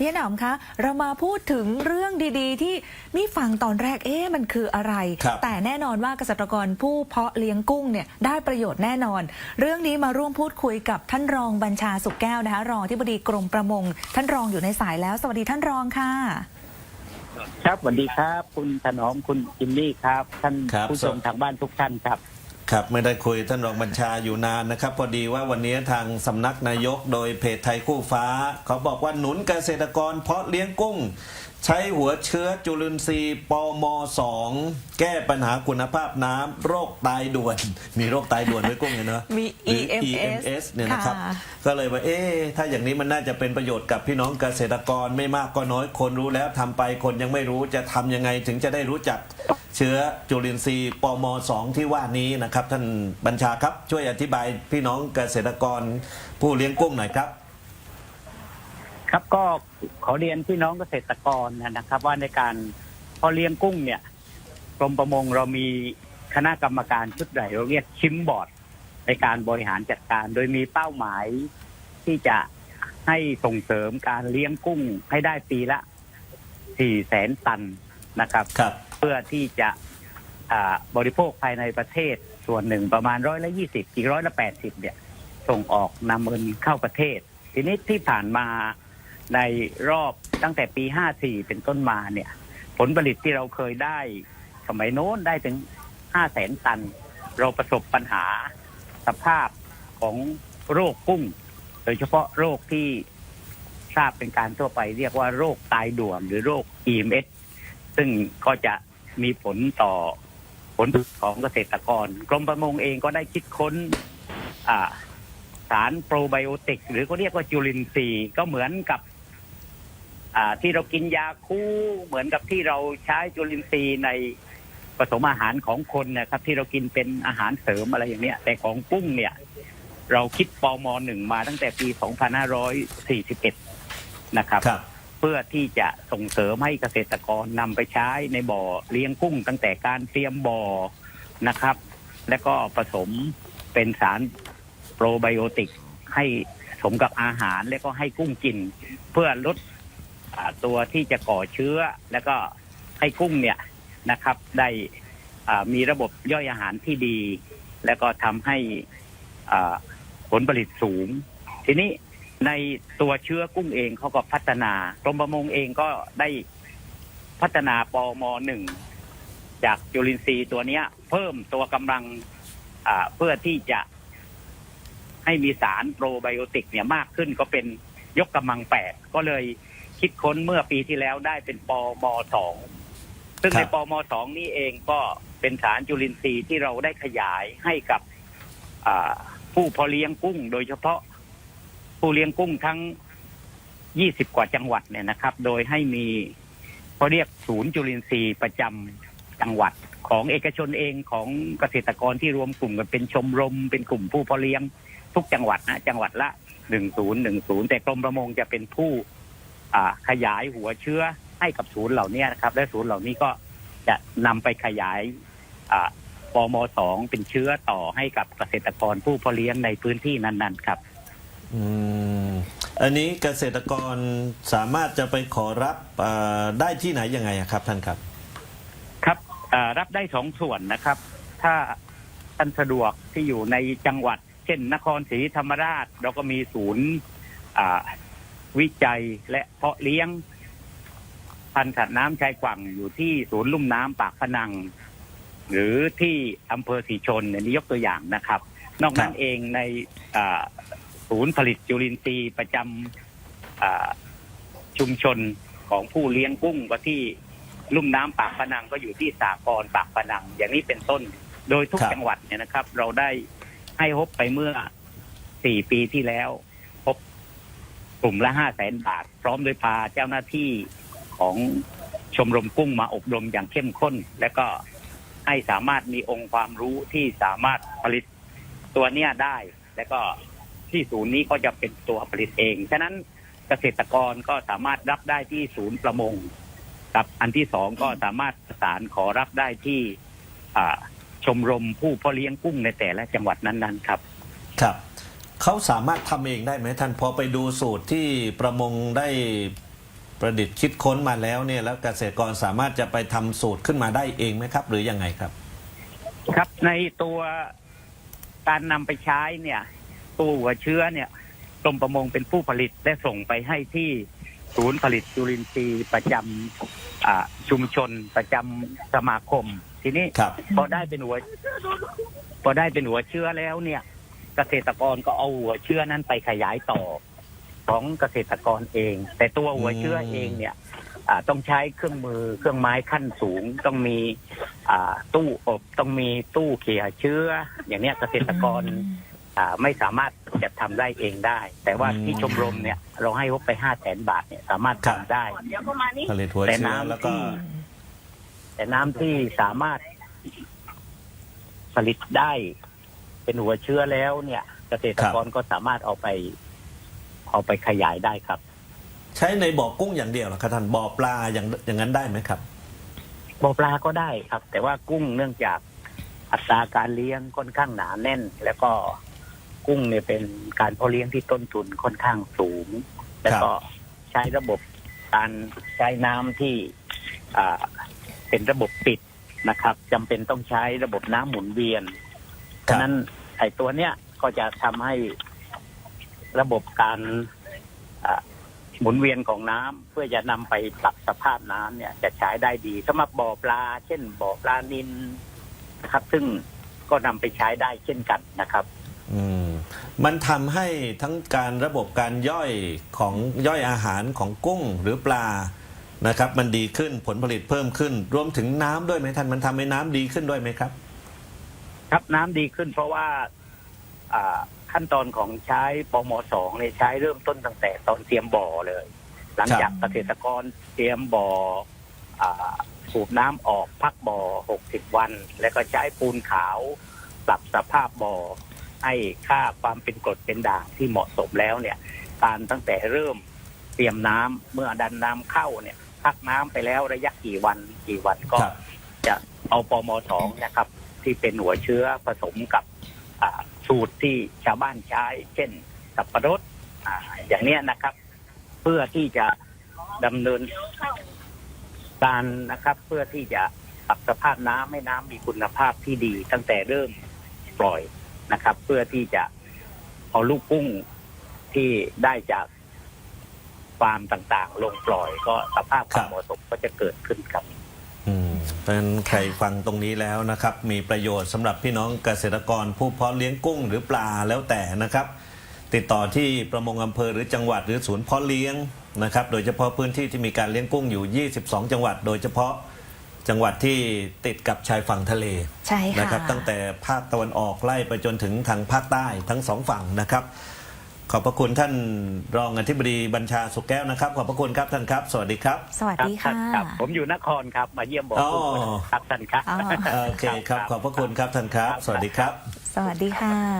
พี่หนอมคะ เรามาพูดถึงเรื่องดีๆ ที่นี่ฟังตอนแรกเอ๊ะมันคืออะไร ครับแต่แน่นอนว่าเกษตรกรผู้เพาะเลี้ยงกุ้งเนี่ยได้ประโยชน์แน่นอน เรื่องนี้มาร่วมพูดคุยกับท่านรองบัญชาสุขแก้วนะคะ รองที่บดีกรมประมง ท่านรองอยู่ในสายแล้ว สวัสดีท่านรองค่ะ ครับสวัสดีครับ คุณถนอมคุณจิมมี่ครับ ท่านครับผู้ชมทางบ้านทุกท่านครับ ครับไม่ได้คุยท่านรองบัญชาอยู่นานนะครับ พอดีว่าวันนี้ทางสำนักนายกโดยเพจไทยคู่ฟ้า เขาบอกว่าหนุนเกษตรกรเพาะเลี้ยงกุ้ง ใช้หัวเชื้อจุลินทรีย์ปม2แก้ปัญหาคุณภาพน้ำโรคตายด่วน มีโรคตายด่วนด้วยกุ้งเนี่ยเนอะมีหรือ EMS EMS เนี่ยนะครับค่ะก็เลยว่าเอ๊ะถ้าอย่างนี้มันน่าจะเป็นประโยชน์กับพี่น้องเกษตรกรไม่มากก็น้อยคนรู้แล้วทำไปคนยังไม่รู้จะทำยังไงถึงจะได้รู้จัก เชื้อจุลินทรีย์ปม2ที่ว่านี้นะครับ ท่านบัญชาครับช่วยอธิบายพี่น้องเกษตรกรผู้เลี้ยงกุ้งหน่อยครับ ครับก็ขอเรียนพี่น้องเกษตรกรนะครับ ว่าในการพอเลี้ยงกุ้งเนี่ยกรมประมงเรามีคณะกรรมการชุดใหญ่เราเรียกชิมบอร์ดในการบริหารจัดการ โดยมีเป้าหมายที่จะให้ส่งเสริมการเลี้ยงกุ้งให้ได้ปีละสี่แสนตันนะครับ ครับเพื่อที่จะบริโภคภายในประเทศส่วนหนึ่งประมาณร้อยละยี่สิบอีกร้อยละแปดสิบเนี่ย ส่งออกนำเงินเข้าประเทศ ทีนี้ที่ผ่านมาในรอบตั้งแต่ปีห้าสี่เป็นต้นมาเนี่ย ผลผลิตที่เราเคยได้ สมัยโน้นได้ถึงห้าแสนตัน เราประสบปัญหาสภาพของโรคกุ้ง โดยเฉพาะโรคที่ทราบเป็นการทั่วไปเรียกว่าโรคตายด่วนหรือโรค EMS ซึ่งก็จะ มีผลต่อผลผลิตของเกษตรกร กรมประมงเองก็ได้คิดค้น อ่า สารโปรไบโอติก หรือก็เรียกว่าจุลินทรีย์ก็เหมือนกับ อ่า ที่เรากินยาคู่เหมือนกับที่เราใช้จุลินทรีย์ในผสมอาหารของคนนะครับ ที่เรากินเป็นอาหารเสริมอะไรอย่างเนี้ย แต่ของกุ้งเนี่ย เราคิดปอมหนึ่งมาตั้งแต่ปี 2541 นะครับครับ พื่อที่จะส่งเสริมให้เกษตรกรนำไปใช้ในบ่อเลี้ยงกุ้ง ตั้งแต่การเตรียมบ่อนะครับ และก็ผสมเป็นสารโปรไบโอติกให้สมกับอาหารและก็ให้กุ้งกิน เพื่อลดตัวที่จะก่อเชื้อ แล้วก็ให้กุ้งเนี่ยนะครับ ได้มีระบบย่อยอาหารที่ดี แล้วก็ทำให้ผลผลิตสูง ทีนี้ ในตัวเชื้อกุ้งเองเขาก็พัฒนากรมประมงเองก็ได้พัฒนาปมหนึ่งจากจุลินทรีย์ตัวเนี้ย เพิ่มตัวกำลังอ่าเพื่อที่จะให้มีสารโปรไบโอติกเนี่ยมากขึ้นก็เป็นยกกำลังแปดก็เลยคิดค้นเมื่อปีที่แล้วได้เป็นปมสองซึ่งครับในปมสองนี้เองก็เป็นสารจุลินทรีย์ที่เราได้ขยายให้กับอ่าผู้เพาะเลี้ยงกุ้ง โดยเฉพาะ ผู้เลี้ยงกุ้งทั้ง 20 กว่าจังหวัดเนี่ยนะครับ โดยให้มีเขาเรียกศูนย์จุลินทรีย์ประจำจังหวัดของเอกชนเองของเกษตรกรที่รวมกลุ่มกันเป็นชมรม เป็นกลุ่มผู้เพาะเลี้ยงทุกจังหวัดนะจังหวัดละหนึ่งศูนย์หนึ่งศูนย์แต่กรมประมงจะเป็นผู้อ่าขยายหัวเชื้อให้กับศูนย์เหล่านี้นะครับ และศูนย์เหล่านี้ก็จะนำไปขยายอ่าปมสองเป็นเชื้อต่อให้กับเกษตรกรผู้เพาะเลี้ยงในพื้นที่นั้น ๆ ครับ อืมอันนี้เกษตรกรสามารถจะไปขอรับอ่าได้ที่ไหนยังไงอะครับท่านครับ ครับอ่ารับได้สองส่วนนะครับ ถ้าท่านสะดวกที่อยู่ในจังหวัด เช่น นครศรีธรรมราช เราก็มีศูนย์อ่าวิจัยและเพาะเลี้ยง พันธุ์สัตว์น้ำชายฝั่งอยู่ที่ศูนย์ลุ่มน้ำปากพนัง หรือที่อำเภอสีชนเนี่ยนี่ยกตัวอย่างนะครับ นอกนั้คนรับ เองในอ่า ศูนย์ผลิตจุลินทรีย์ประจำชุมชนของผู้เลี้ยงกุ้งก็ที่ลุ่มน้ำปากพนังก็อยู่ที่สากรปากพนัง อย่างนี้เป็นต้นโดยทุกจังหวัดเนี่ยนะครับ เราได้ให้ฮบไปเมื่อสี่ปีที่แล้วพบกลุ่มละห้าแสนบาท พร้อมโดยพาเจ้าหน้าที่ของชมรมกุ้งมาอบรมอย่างเข้มข้น และก็ให้สามารถมีองค์ความรู้ที่สามารถผลิตตัวเนี้ยได้ และก็ ที่ศูนย์นี้ก็จะเป็นตัวผลิตเอง ฉะนั้นเกษตรกรก็สามารถรับได้ที่ศูนย์ประมงกับอันที่สองก็สามารถประสานขอรับได้ที่อ่าชมรมผู้เพาะเลี้ยงกุ้งในแต่ละจังหวัดนั้นๆครับ ครับเขาสามารถทำเองได้ไหมท่านพอไปดูสูตรที่ประมงได้ประดิษฐ์คิดค้นมาแล้วเนี่ยแล้วเกษตรกรสามารถจะไปทำสูตรขึ้นมาได้เองไหมครับ หรือยังไงครับ ครับในตัวการนำไปใช้เนี่ย ตัวหัวเชื้อเนี่ยกรมประมงเป็นผู้ผลิตและส่งไปให้ที่ศูนย์ผลิตจุลินทรีย์ประจำอ่าชุมชนประจำสมาคม ทีนี้ครับพอได้เป็นหัว พอได้เป็นหัวเชื้อแล้วเนี่ย เกษตรกรก็เอาหัวเชื้อนั้นไปขยายต่อของเกษตรกรเอง แต่ตัวหัวเชื้อเองเนี่ยอ่าต้องใช้เครื่องมือเครื่องไม้ขั้นสูง ต้องมีอ่าตู้อบต้องมีตู้เขี่ยเชื้อ อย่างเนี้ยเกษตรกร อ่าไม่สามารถจะทำได้เองได้ แต่ว่าอืมที่ชมรมเนี่ยเราให้งบไปห้าแสนบาทเนี่ยสามารถครัทำบได้ผลิตหัวแต่เชื้อน้ำแล้วก็ที่แต่น้ำที่สามารถผลิตได้ เป็นหัวเชื้อแล้วเนี่ย เกษตรกรก็สามารถเอาไป เอาไปขยายได้ครับ ใช้ในบ่อกุ้งอย่างเดียวเหรอครับท่านบ่อปลาอย่างอย่างนั้นได้ไหมครับ บ่อปลาก็ได้ครับ แต่ว่ากุ้งเนื่องจากอัตราการเลี้ยงค่อนข้างหนาแน่น แล้วก็ กุ้งเนี่ยเป็นการเพาะเลี้ยงที่ต้นทุนค่อนข้างสูง แล้วก็ใช้ระบบการใช้น้ำที่อ่าเป็นระบบปิดนะครับจำเป็นต้องใช้ระบบน้ำหมุนเวียนครัฉะบนั้นไอ้ตัวเนี้ยก็จะทำให้ระบบการอ่าหมุนเวียนของน้ำเพื่อจะนำไปปรับสภาพน้ำเนี่ย จะใช้ได้ดีสำหรับบ่อปลา เช่นบ่อปลานินนะครับ ซึ่งก็นำไปใช้ได้เช่นกันนะครับ อืมมันทำให้ทั้งการระบบการย่อยของย่อยอาหารของกุ้งหรือปลานะครับ มันดีขึ้นผลผลิตเพิ่มขึ้น รวมถึงน้ำด้วยไหมท่านมันทำให้น้ำดีขึ้นด้วยไหมครับ ครับน้ำดีขึ้นเพราะว่าอ่าขั้นตอนของใช้ปมสองเนี่ยใช้เริ่มต้นตั้งแต่ตอนเตรียมบ่อเลย หลังจากเกษตรกรเตรียมบ่ออ่าสูบน้ำออกพักบ่อ60วัน แล้วก็ใช้ปูนขาวปรับสภาพบ่อ ให้ค่าความเป็นกรดเป็นด่างที่เหมาะสมแล้วเนี่ย การตั้งแต่เริ่มเตรียมน้ำเมื่อดันน้ำเข้าเนี่ยพักน้ำไปแล้วระยะกี่วันกี่วันก็ครับจะเอาปมสองนะครับ ที่เป็นหัวเชื้อผสมกับอ่าสูตรที่ชาวบ้านใช้ เช่น สับปะรดอ่าอย่างเนี้ยนะครับ เพื่อที่จะดำเนินการนะครับ เพื่อที่จะปรับสภาพน้ำให้น้ำมีคุณภาพที่ดี ตั้งแต่เริ่มปล่อย นะครับ เพื่อที่จะเอาลูกกุ้งที่ได้จากฟาร์มต่างๆ ลงปล่อยก็สภาพความเหมาะสมก็จะเกิดขึ้นครับ อืมเพราะฉะนั้นใครฟังตรงนี้แล้วนะครับ มีประโยชน์สำหรับพี่น้องเกษตรกรผู้เพาะเลี้ยงกุ้งหรือปลาแล้วแต่นะครับ ติดต่อที่ประมงอำเภอหรือจังหวัดหรือศูนย์เพาะเลี้ยงนะครับ โดยเฉพาะพื้นที่ที่มีการเลี้ยงกุ้งอยู่ 22 จังหวัด โดยเฉพาะ จังหวัดที่ติดกับชายฝั่งทะเลใช่ค่ะนะครับ ตั้งแต่ภาคตะวันออกไล่ไปจนถึงทางภาคใต้ทั้งสองฝั่งนะครับ ขอบพระคุณท่านรองอธิบดีบัญชาสุขแก้วนะครับ ขอบพระคุณครับท่านครับ สวัสดีครับสวัสดีครัค่ะบครับผมอยู่นครครับมาเยี่ยมบอกอ๋อครับท่านครับ อ๋อ โอเคครับ ขอบพระคุณครับท่านครับ สวัสดีครับ สวัสดีค่ะ